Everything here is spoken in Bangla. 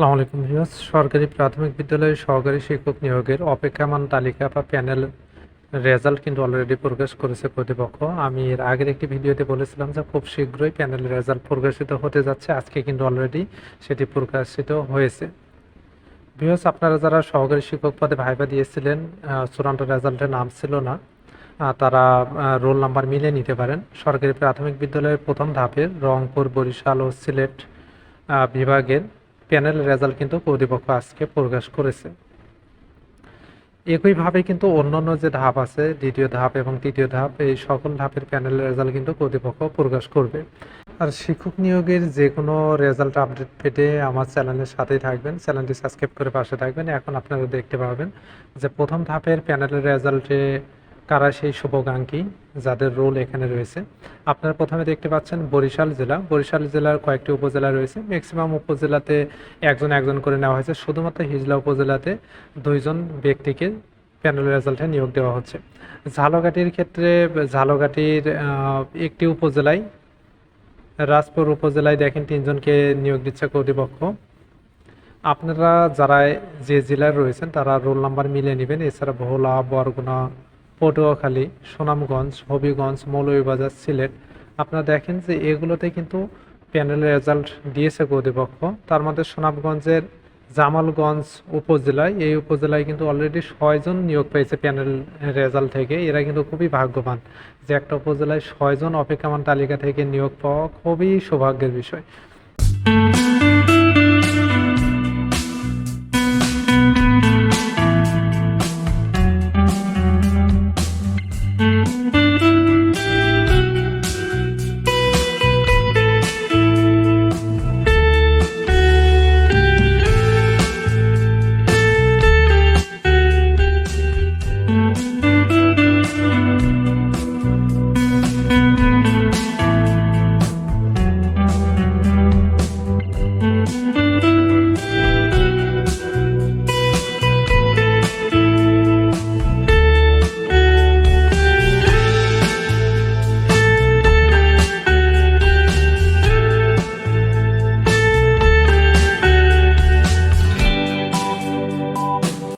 আসসালামু আলাইকুম ভিউয়ার্স। সরকারি প্রাথমিক বিদ্যালয়ের সহকারী শিক্ষক নিয়োগের অপেক্ষামান তালিকা বা প্যানেল রেজাল্ট কিন্তু অলরেডি প্রকাশ করেছে কর্তৃপক্ষ। আমি এর আগের একটি ভিডিওতে বলেছিলাম যে খুব শীঘ্রই প্যানেল রেজাল্ট প্রকাশিত হতে যাচ্ছে। আজকে কিন্তু অলরেডি সেটি প্রকাশিত হয়েছে। ভিউয়ার্স, আপনারা যারা সহকারী শিক্ষক পদে ভাইবা দিয়েছিলেন চূড়ান্ত রেজাল্টের নাম ছিল না তারা রোল নাম্বার মিলে নিতে পারেন। সরকারি প্রাথমিক বিদ্যালয়ের প্রথম ধাপের রংপুর, বরিশাল ও সিলেট বিভাগের প্যানেল রেজাল্ট কিন্তু কর্তৃপক্ষ আজকে প্রকাশ করেছে। একইভাবে কিন্তু অন্যান্য যে ধাপ আছে, দ্বিতীয় ধাপ এবং তৃতীয় ধাপ, এই সকল ধাপের প্যানেল রেজাল্ট কিন্তু কর্তৃপক্ষ প্রকাশ করবে। আর শিক্ষক নিয়োগের যে কোনো রেজাল্ট আপডেট পেতে আমার চ্যানেলের সাথেই থাকবেন। চ্যানেলটি সাবস্ক্রাইব করে পাশে থাকবেন। এখন আপনারা দেখতে পাবেন যে প্রথম ধাপের প্যানেলের রেজাল্টে কারা সেই শুভকাঙ্ক্ষী, যাদের রোল এখানে রয়েছে। আপনারা প্রথমে দেখতে পাচ্ছেন বরিশাল জেলা। বরিশাল জেলার কয়েকটি উপজেলা রয়েছে। ম্যাক্সিমাম উপজেলাতে একজন একজন করে নেওয়া হয়েছে। শুধুমাত্র হিজলা উপজেলাতে দুইজন ব্যক্তিকে প্যানেল রেজাল্টে নিয়োগ দেওয়া হচ্ছে। ঝালকাঠির ক্ষেত্রে, ঝালকাঠির একটি উপজেলায়, রাজপুর উপজেলায় দেখেন তিনজনকে নিয়োগ দিচ্ছে কর্তৃপক্ষ। আপনারা যারা যে জেলায় রয়েছেন, তারা রোল নাম্বার মিলিয়ে নেবেন। এছাড়া ভোলা বরগুনা পটুয়াখালী, সুনামগঞ্জ, হবিগঞ্জ, মৌলভীবাজার, সিলেট। আপনারা দেখেন যে এগুলোতে কিন্তু প্যানেল রেজাল্ট দিয়েছে কর্তৃপক্ষ। তার মধ্যে সুনামগঞ্জের জামালগঞ্জ উপজেলায়, এই উপজেলায় কিন্তু অলরেডি ছয়জন নিয়োগ পেয়েছে প্যানেল রেজাল্ট থেকে। এরা কিন্তু খুবই ভাগ্যবান যে একটা উপজেলায় ছয়জন অপেক্ষামান তালিকা থেকে নিয়োগ পাওয়া খুবই সৌভাগ্যের বিষয়।